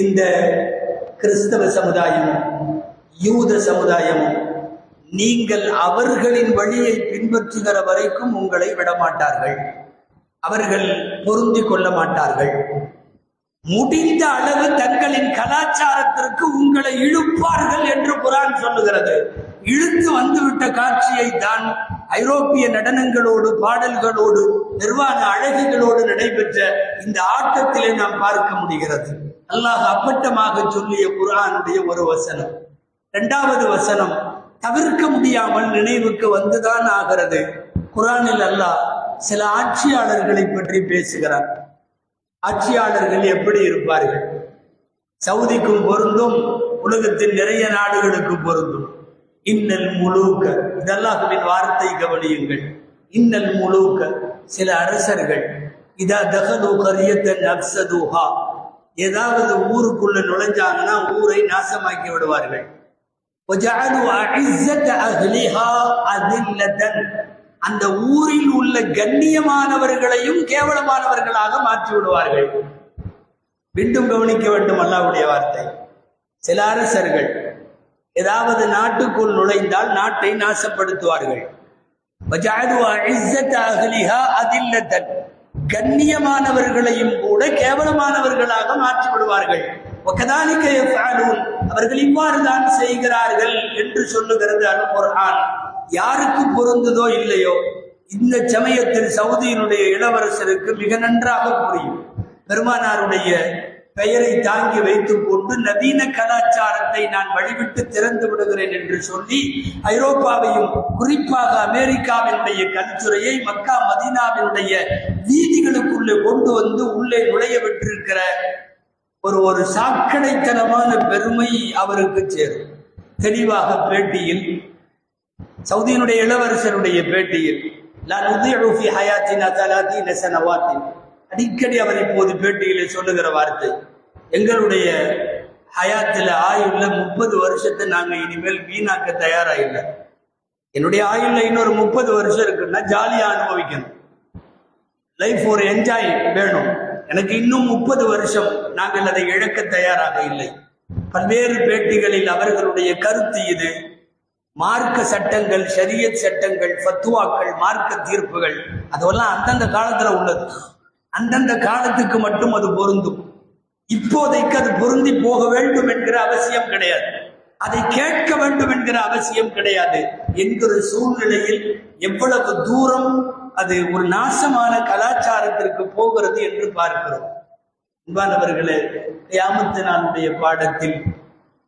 இந்த கிறிஸ்தவ சமுதாயமும் யூத சமுதாயமும் நீங்கள் அவர்களின் வழியை பின்பற்றுகிற வரைக்கும் உங்களை விடமாட்டார்கள். அவர்கள் பொருந்தி கொள்ள மாட்டார்கள். முடிந்த அளவு தங்களின் கலாச்சாரத்திற்கு உங்களை இழுப்பார்கள் என்று குரான் சொல்லுகிறது. இழுத்து வந்துவிட்ட காட்சியை தான் ஐரோப்பிய நடனங்களோடு பாடல்களோடு நிர்வாண அழகுகளோடு நடைபெற்ற இந்த ஆட்டத்திலே நாம் பார்க்க முடிகிறது. அல்லாஹ் அப்பட்டமாக சொல்லிய குரானுடைய ஒரு வசனம். இரண்டாவது வசனம் தவிர்க்க முடியாமல் நினைவுக்கு வந்துதான் ஆகிறது. குரானில் அல்லாஹ் சில ஆட்சியாளர்களை பற்றி பேசுகிறார். ஆட்சியாளர்கள் எப்படி இருப்பார்கள்? சவுதிக்கும் பொருந்தும் உலகத்தின் நிறைய நாடுகளுக்கு பொருந்தும். இன்னல் முழுக்க இதெல்லாஹுவின் வார்த்தை கவனியுங்கள். இன்னல் முழுக்க சில அரசர்கள் இதா தகலு கரியத்தன் அப்சதுஹா ஏதாவது ஊருக்குள்ள நுழைஞ்சாங்கன்னா ஊரை நாசமாக்கி விடுவார்கள். அந்த ஊரில் உள்ள கண்ணியமானவர்களையும் கேவலமானவர்களாக மாற்றி விடுவார்கள். மீண்டும் கவனிக்க வேண்டும் அல்லாவுடைய வார்த்தை. சில அரசர்கள் ஏதாவது நாட்டுக்குள் நுழைந்தால் நாட்டை நாசப்படுத்துவார்கள். கண்ணியமானவர்களையும் கூட கேவலமானவர்களாக மாற்றி விடுவார்கள் அவர்கள் இவ்வாறு தான் செய்கிறார்கள் என்று சொல்லுகிறது அல் குர்ஆன். யாருக்கு பொருந்ததோ இல்லையோ இந்த சமயத்தில் சவுதியினுடைய இளவரசருக்கு மிக நன்றாக புரியும். பெருமானாருடைய பெயரை தாங்கி வைத்துக் கொண்டு நவீன கலாச்சாரத்தை நான் வழிவிட்டு திறந்து விடுகிறேன் என்று சொல்லி ஐரோப்பாவையும் குறிப்பாக அமெரிக்காவினுடைய கல்துறையை மக்கா மதீனாவினுடைய வீதிகளுக்குள்ளே கொண்டு வந்து உள்ளே நுழைய விட்டிருக்கிற ஒரு ஒரு சாக்கடைத்தனமான பெருமை அவருக்கு சேரும். தெளிவாக பேட்டியில் சவுதியினுடைய இளவரசருடைய பேட்டியில் நான் உதயி ஹயாத்தின் அசலாத்தின் சனவாத்தின் அடிக்கடி அவர் இப்போது பேட்டியிலே சொல்லுகிற வார்த்தை எங்களுடைய ஹயாத்தில் ஆயுள்ல முப்பது வருஷத்தை நாங்கள் இனிமேல் வீணாக்க தயாராக இல்லை என்னுடைய ஆயுள்ல இன்னொரு முப்பது வருஷம் இருக்குன்னா ஜாலியா அனுபவிக்கணும். லைஃப் ஒரு என்ஜாய் வேணும். எனக்கு இன்னும் முப்பது வருஷம் நாங்கள் அதை இழக்க தயாராக இல்லை. பல்வேறு பேட்டிகளில் அவர்களுடைய கருத்து இது. மார்க்க சட்டங்கள் ஷரியத் சட்டங்கள் ஃபத்துவாக்கள் மார்க்க தீர்ப்புகள் அதெல்லாம் அந்தந்த காலத்துல உள்ளது. அந்தந்த காலத்துக்கு மட்டும் அது பொருந்தும். இப்போதைக்கு அது பொருந்தி போக வேண்டும் என்கிற அவசியம் கிடையாது. அதை கேட்க வேண்டும் என்கிற அவசியம் கிடையாது. என்கிற சூழ்நிலையில் எவ்வளவு தூரம் அது ஒரு நாசமான கலாச்சாரத்திற்கு போகிறது என்று பார்க்கிறோம். அன்பானவர்களே கியாமத்து பாடத்தில்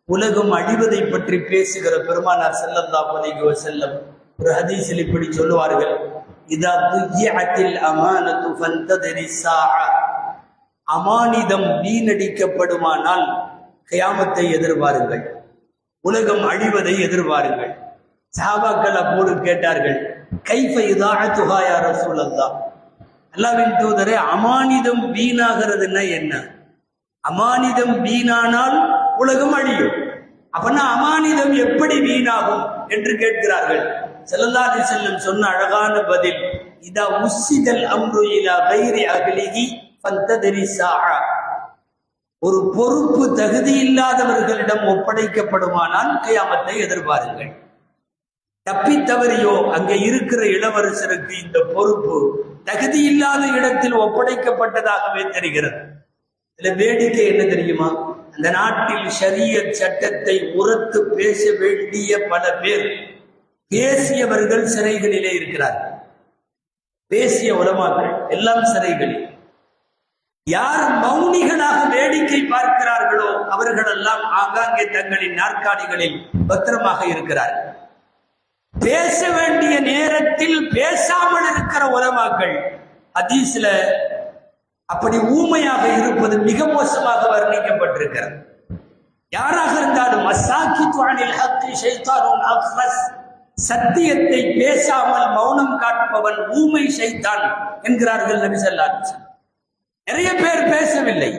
உலகம் அழிவதை பற்றி பேசுகிற பெருமானார் செல்லல்லா அலைஹி செல்லம் ஒரு ஹதீஸில் இப்படி சொல்லுவார்கள். இதா துய்யத்தில் அமானத்து ஃபந்ததரி அமானிதம் வீணடிக்கப்படுமானால் கயாமத்தை எதிர்பாருங்கள். உலகம் அழிவதை எதிர்பாருங்கள். சாபாக்கள் அப்போது கேட்டார்கள் கைஃப இதாஅத்துஹா யா ரசூலல்லாஹ்? அல்லாவின் தூதரே அமானிதம் வீணாகிறதுன்னா என்ன? அமானிதம் வீணானால் உலகம் அழியும். அப்பனா அமானிதம் எப்படி வீணாகும்? என்று கேட்கிறார்கள். செல்லல்லாதி செல்லும் சொன்ன அழகான பதில் இதா உசிதல் அம்ரு இலா வைரி அகலிகி பந்ததரி சாஹா. ஒரு பொறுப்பு தகுதி இல்லாதவர்களிடம் ஒப்படைக்கப்படுமானால் கையாமத்தை எதிர்பாருங்கள். தப்பி தவறியோ அங்கே இருக்கிற இளவரசருக்கு இந்த பொறுப்பு தகுதி இல்லாத இடத்தில் ஒப்படைக்கப்பட்டதாகவே தெரிகிறது. இதுல வேடிக்கை என்ன தெரியுமா? அந்த நாட்டில் ஷரிய சட்டத்தை உரத்து பேச வேண்டிய பல பேர் பேசியவர்கள் சிறைகளிலே இருக்கிறார்கள். பேசிய உலமாக்கள் எல்லாம் சிறைகளில். யார் மௌனிகளாக வேடிக்கை பார்க்கிறார்களோ அவர்களெல்லாம் ஆங்காங்கே தங்களின் நாற்காலிகளில் பத்திரமாக இருக்கிறார்கள். பேச வேண்டிய நேரத்தில் பேசாமல் இருக்கிற உலமாக்கள் ஹதீஸ்ல அப்படி ஊமையாக இருப்பது மிக மோசமாக வர்ணிக்கப்பட்டிருக்கிறது. யாராக இருந்தாலும் அசாக்கி துவானில் ஹக்கி ஷைத்தானுன் அக்ரஸ் சத்தியத்தை பேசாமல் மௌனம் காட்பவன் ஊமை செய்தான் என்கிறார்கள் நபி நிறைய பேர் பேசவில்லை.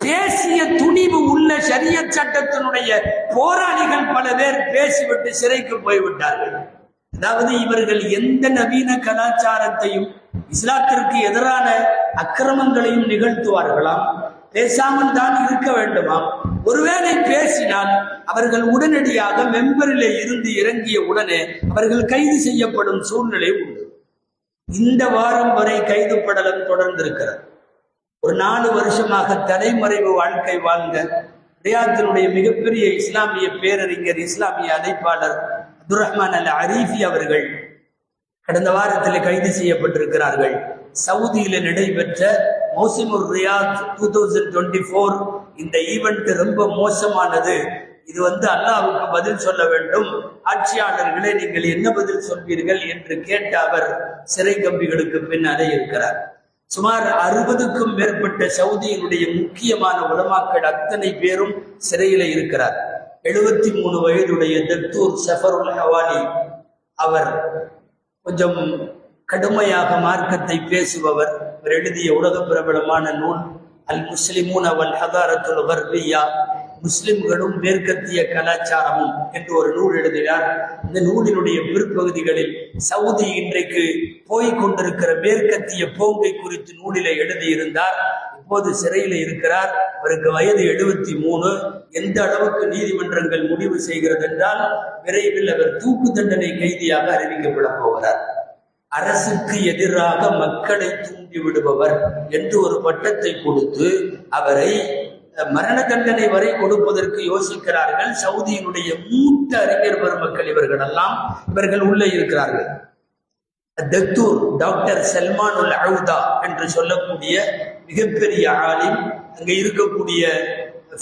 பேசிய துணிவு உள்ள சரிய சட்டத்தினுடைய போராளிகள் பல பேர் பேசிவிட்டு சிறைக்கு போய்விட்டார்கள். அதாவது இவர்கள் எந்த நவீன கலாச்சாரத்தையும் இஸ்லாத்திற்கு எதிரான அக்கிரமங்களையும் நிகழ்த்துவார்களாம். பேசாமல் தான் இருக்க வேண்டுமா ஒருவேளை பேசினால் அவர்கள் உடனடியாக மெம்பரிலே இருந்து இறங்கிய உடனே அவர்கள் கைது செய்யப்படும் சூழ்நிலை உண்டு. இந்த வாரம் வரை கைது படலம் தொடர்ந்திருக்கிறது. ஒரு நாலு வருஷமாக தலைமறைவு வாழ்க்கை வாழ்ந்த ரியாத்தினுடைய மிகப்பெரிய இஸ்லாமிய பேரறிஞர் இஸ்லாமிய அழைப்பாளர் அப்துல் ரஹ்மான் அல் அரீஃபி அவர்கள் கடந்த வாரத்தில் கைது செய்யப்பட்டிருக்கிறார்கள். சவுதியில் நடைபெற்ற மோசிமுர் Riyadh two thousand twenty four இந்த ஈவெண்ட் ரொம்ப மோசமானது. இது வந்து அல்லாஹுக்கு பதில் சொல்ல வேண்டும். ஆட்சியாளர்களே நீங்கள் என்ன பதில் சொல்வீர்கள் என்று கேட்ட அவர் சிறை கம்பிகளுக்கு பின்னாலே இருக்கிறார். சுமார் அறுபதுக்கும் மேற்பட்ட சவுதியினுடைய முக்கியமான உலமாக்கள் அத்தனை பேரும் சிறையில இருக்கிறார். எழுபத்தி மூணு வயதுடைய தத்தூர் சஃபருல் ஹவாலி அவர் கொஞ்சம் கடுமையாக மார்க்கத்தை பேசுபவர். அவர் எழுதிய உலக பிரபலமான நூல் அல் முஸ்லிமூன் அவல் ஹதாரத்துல் வர்பியா முஸ்லிம்களும் மேற்கத்திய கலாச்சாரமும் என்று ஒரு நூல் எழுதினார் இந்த நூலினுடைய பிற்பகுதிகளில் சவுதி இன்றைக்கு போய்க் கொண்டிருக்கிற மேற்கத்திய போங்கை குறித்து நூலிலே எழுதியிருந்தார். இப்போது சிறையில் இருக்கிறார். அவருக்கு வயது எழுபத்தி மூணு எந்த அளவுக்கு நீதிமன்றங்கள் முடிவு செய்கிறது என்றால் விரைவில் அவர் தூக்கு தண்டனை கைதியாக அறிவிக்கப்பட போகிறார். அரசுக்கு எதிராக மக்களை தூண்டி விடுபவர் என்று ஒரு பட்டத்தை கொடுத்து அவரை மரண தண்டனை வரை கொடுப்பதற்கு யோசிக்கிறார்கள். சவுதியினுடைய மூத்த அறிஞர் பெருமக்கள் இவர்கள் எல்லாம் இவர்கள் உள்ளே இருக்கிறார்கள். தத்தூர் டாக்டர் சல்மானுல் அவுதா என்று சொல்லக்கூடிய மிகப்பெரிய ஆலிம் அங்கே இருக்கக்கூடிய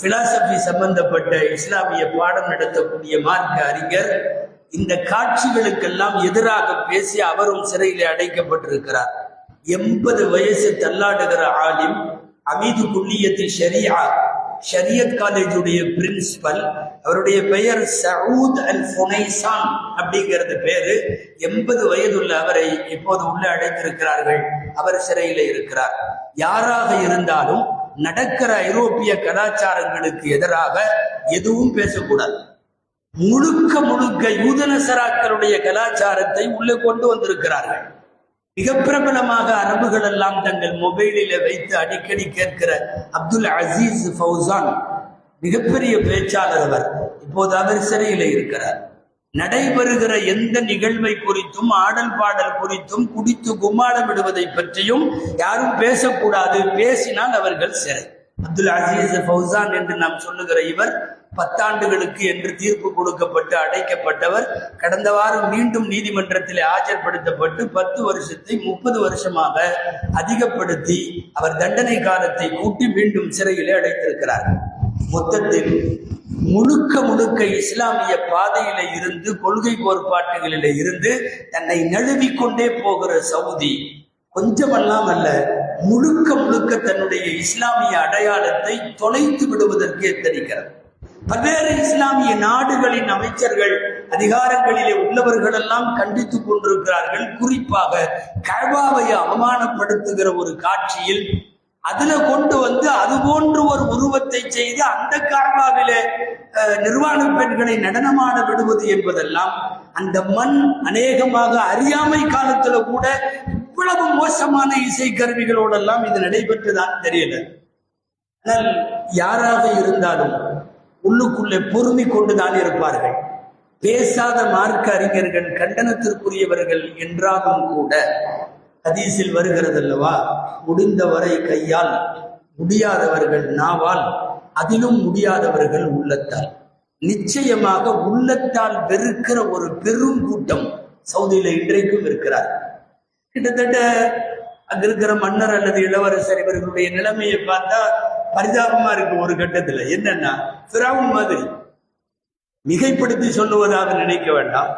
பிலாசபி சம்பந்தப்பட்ட இஸ்லாமிய பாடம் நடத்தக்கூடிய மார்க்க அறிஞர் இந்த காட்சிகளுக்கெல்லாம் எதிராக பேசி அவரும் சிறையில் அடைக்கப்பட்டிருக்கிறார். எண்பது வயசு தள்ளாடுகிற ஆலிம் அமீது குல்லியத்தில் ஷரியா ஷரியத் காலேஜுடைய பிரின்சிபல் அவருடைய பெயர் சவுத் அல் ஃபுனைசான் அப்படிங்கிறது பேரு. எண்பது வயதுள்ள அவரை இப்போது உள்ள அழைத்திருக்கிறார்கள் அவர் சிறையில் இருக்கிறார். யாராக இருந்தாலும் நடக்கிற ஐரோப்பிய கலாச்சாரங்களுக்கு எதிராக எதுவும் பேசக்கூடாது. முழுக்க முழுக்க யூதனசராக்களுடைய கலாச்சாரத்தை உள்ளே கொண்டு வந்திருக்கிறார்கள். மிக பிரபலமாக அரபுகள் எல்லாம் தங்கள் மொபைலில வைத்து அடிக்கடி கேட்கிற அப்துல் அசீஸ் ஃபௌசான் மிகப்பெரிய பேச்சாளர் அவர். இப்போது அவர் சிறையில இருக்கிறார். நடைபெறுகிற எந்த நிகழ்வை குறித்தும் ஆடல் பாடல் குறித்தும் குடித்து கும்மாளமிடுவதை பற்றியும் யாரும் பேசக்கூடாது. பேசினால் அவர்கள் சிறை. அப்துல் அசீஸ் ஃபௌசான் என்று நாம் சொல்லுகிற இவர் பத்தாண்டுகளுக்கு என்று தீர்ப்பு கொடுக்கப்பட்டு அடைக்கப்பட்டவர். கடந்த வாரம் மீண்டும் நீதிமன்றத்தில் ஆஜர்படுத்தப்பட்டு பத்து வருஷத்தை முப்பது வருஷமாக அதிகப்படுத்தி அவர் தண்டனை காலத்தை கூட்டி மீண்டும் சிறையிலே அடைத்திருக்கிறார். மொத்தத்தில் முழுக்க முழுக்க இஸ்லாமிய பாதையில இருந்து கொள்கை கோட்பாட்டுகளில இருந்து தன்னை நழுவிக்கொண்டே போகிற சவுதி கொஞ்சமெல்லாம் அல்ல முழுக்க முழுக்க தன்னுடைய இஸ்லாமிய அடையாளத்தை தொலைத்து விடுவதற்கு எத்தனிக்கிறது பல்வேறு இஸ்லாமிய நாடுகளின் அமைச்சர்கள் அதிகாரங்களிலே உள்ளவர்கள் எல்லாம் கண்டித்துக் கொண்டிருக்கிறார்கள். குறிப்பாக கழ்வாவை அவமானப்படுத்துகிற ஒரு காட்சியில் அதுல கொண்டு வந்து அது போன்று ஒரு உருவத்தை செய்து அந்த காழ்வாவிலே நிர்வாண பெண்களை நடனமாட விடுவது என்பதெல்லாம் அந்த மண் அநேகமாக அறியாமை காலத்துல கூட இவ்வளவு மோசமான இசை கருவிகளோடெல்லாம் இது நடைபெற்றுதான் தெரியல. ஆனால் யாராக இருந்தாலும் உள்ளுக்குள்ளே பொறுமை கொண்டுதான் இருப்பார்கள். பேசாத மார்க்க அறிஞர்கள் கண்டனத்திற்குரியவர்கள் என்றாலும் கூட ஹதீஸில் வருகிறதல்லவா? முடிந்தவரை கையால் முடியாதவர்கள் நாவால் அதிலும் முடியாதவர்கள் உள்ளத்தால். நிச்சயமாக உள்ளத்தால் வெறுக்கிற ஒரு பெரும் கூட்டம் சவுதியில இன்றைக்கும் இருக்கிறார் கிட்டத்தட்ட அங்க இருக்கிற மன்னர் அல்லது இளவரசர் இவர்களுடைய நிலைமையை பார்த்தா பரிதாபமா இருக்கு ஒரு கட்டத்துல. என்னன்னா பிராவுன் மாதிரி மிகைப்படுத்தி சொல்லுவதாக நினைக்க வேண்டாம்.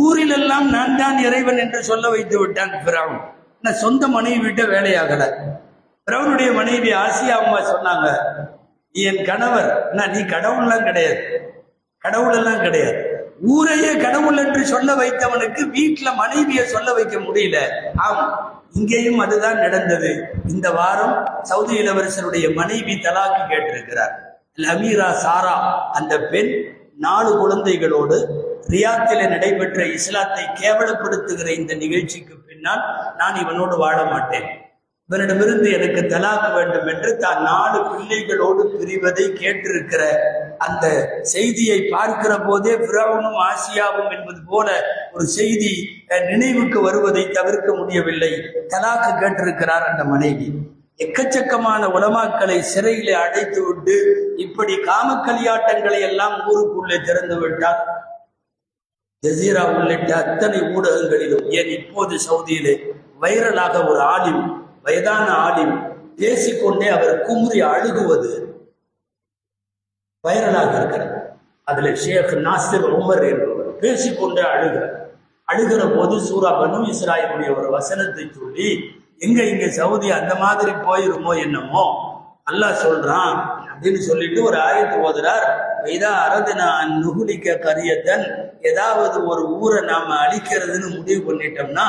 ஊரிலெல்லாம் நான் தான் இறைவன் என்று சொல்ல வைத்து விட்டான் பிராவுன் நான் சொந்த மனைவி விட்ட வேலையாகல. பிரவனுடைய மனைவி ஆசியா அம்மா சொன்னாங்க என் கணவர். நான் நீ கடவுள்லாம் கிடையாது. கடவுள் எல்லாம் கிடையாது. ஊரையே கடவுள் என்று சொல்ல வைத்தவனுக்கு வீட்டுல மனைவியை சொல்ல வைக்க முடியல. ஆம் இங்கேயும் அதுதான் நடந்தது. இந்த வாரம் சவுதி இளவரசருடைய மனைவி தலாக்கு கேட்டிருக்கிறார். லமீரா சாரா அந்த பெண் நாலு குழந்தைகளோடு ரியாத்தில நடைபெற்ற இஸ்லாத்தை கேவலப்படுத்துகிற இந்த நிகழ்ச்சிக்கு பின்னால் நான் இவனோடு வாழ மாட்டேன். இவனிடமிருந்து எனக்கு தலாக்கு வேண்டும் என்று தான் நாலு பிள்ளைகளோடு பிரிவதை கேட்டிருக்கிற அந்த செய்தியை பார்க்கிற போதே பிரவுனும் ஆசியாவும் என்பது போல ஒரு செய்தி நினைவுக்கு வருவதை தவிர்க்க முடியவில்லை. தலாக்கு கேட்டிருக்கிறார் அந்த மனைவி. எக்கச்சக்கமான உலமாக்களை சிறையிலே அடைத்து விட்டு இப்படி காமக்களியாட்டங்களை எல்லாம் ஊருக்குள்ளே திறந்து விட்டார். ஜசீரா உள்ளிட்ட அத்தனை ஊடகங்களிலும் ஏன் இப்போது சவுதியிலே வைரலாக ஒரு ஆலிம் வயதான ஆலிம் பேசிக்கொண்டே அவர் குமுறி அழுகுவது வைரலாக இருக்கிறது. அதுல ஷேக் நாசிர் உமர் என்பவர் பேசிக்கொண்டே அழுகிறார். அழுகிற போது சூரா பனு இஸ்ராயினுடைய ஒரு வசனத்தை சொல்லி எங்க இங்க சவுதி அந்த மாதிரி போயிருமோ என்னமோ? அல்லாஹ் சொல்றான் அப்படின்னு சொல்லிட்டு ஒரு ஆயத்து ஓதுறார். இதா அரதுனா நுகுலிக்க கரியத்தன் ஏதாவது ஒரு ஊரை நாம அழிக்கிறதுன்னு முடிவு பண்ணிட்டோம்னா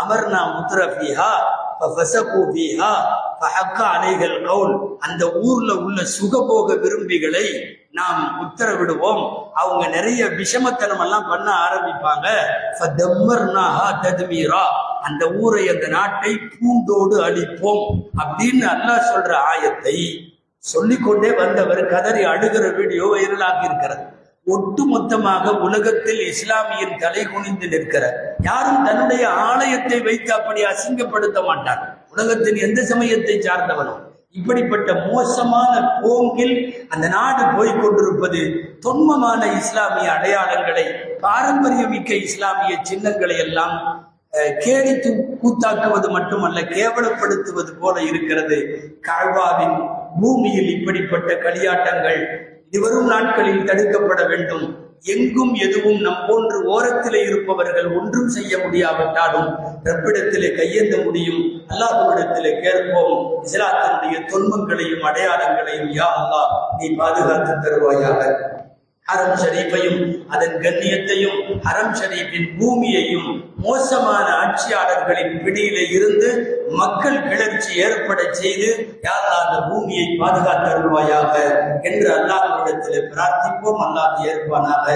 அமர்னா முத்ரஃபிஹா ஃபஸகு ஃபீஹா ஃபஹக்க அலைகள் கவுல். அந்த ஊர்ல உள்ள சுகபோக விரும்பிகளை நாம் உத்தரவிடுவோம். அவங்க நிறைய விஷமத்தனம் எல்லாம் பண்ண ஆரம்பிப்பாங்க. அந்த ஊரை அந்த நாட்டை பூண்டோடு அழிப்போம் அப்படின்னு அல்லாஹ் சொல்ற ஆயத்தை சொல்லிக்கொண்டே வந்தவர் கதறி அழுகிற வீடியோ வைரலாகி இருக்கிறது. ஒட்டுமொத்தமாக உலகத்தில் இஸ்லாமியின் தலை குனிந்து நிற்கிற யாரும் தன்னுடைய ஆலயத்தை வைத்து அப்படி அசிங்கப்படுத்த மாட்டார். உலகத்தின் எந்த சமயத்தை சார்ந்தவனும் இப்படிப்பட்ட மோசமான போங்கில் அந்த நாடு போய்க் கொண்டிருப்பது தொன்மமான இஸ்லாமிய அடையாளங்களை பாரம்பரியமிக்க இஸ்லாமிய சின்னங்களை எல்லாம் அஹ், கூத்தாக்குவது மட்டுமல்ல கேவலப்படுத்துவது போல இருக்கிறது. கால்வாவின் பூமியில் இப்படிப்பட்ட களியாட்டங்கள் இதுவரும் நாட்களில் தடுக்கப்பட வேண்டும். எங்கும் எதுவும் நம் போன்று ஓரத்திலே இருப்பவர்கள் ஒன்றும் செய்ய முடியாவிட்டாலும் ரப்பிடத்திலே கையேந்த முடியும். அல்லாஹ்விடத்திலே கேட்போம். இஸ்லாத்தினுடைய தொன்மங்களையும் அடையாளங்களையும் யா அல்லா நீ பாதுகாத்து தருவாயாக. ஹரம் ஷரீஃபையும் அதன் கண்ணியத்தையும் ஹரம் ஷரீஃபின் பூமியையும் மோசமான ஆட்சியாளர்களின் பிடியிலே இருந்து மக்கள் கிளர்ச்சி ஏற்பட செய்து யாரா அந்த பூமியை பாதுகாத்தருள்வாயாக என்று அல்லாஹ்விடத்தில் பிரார்த்திப்போம். அல்லாஹ் ஏற்பானாக.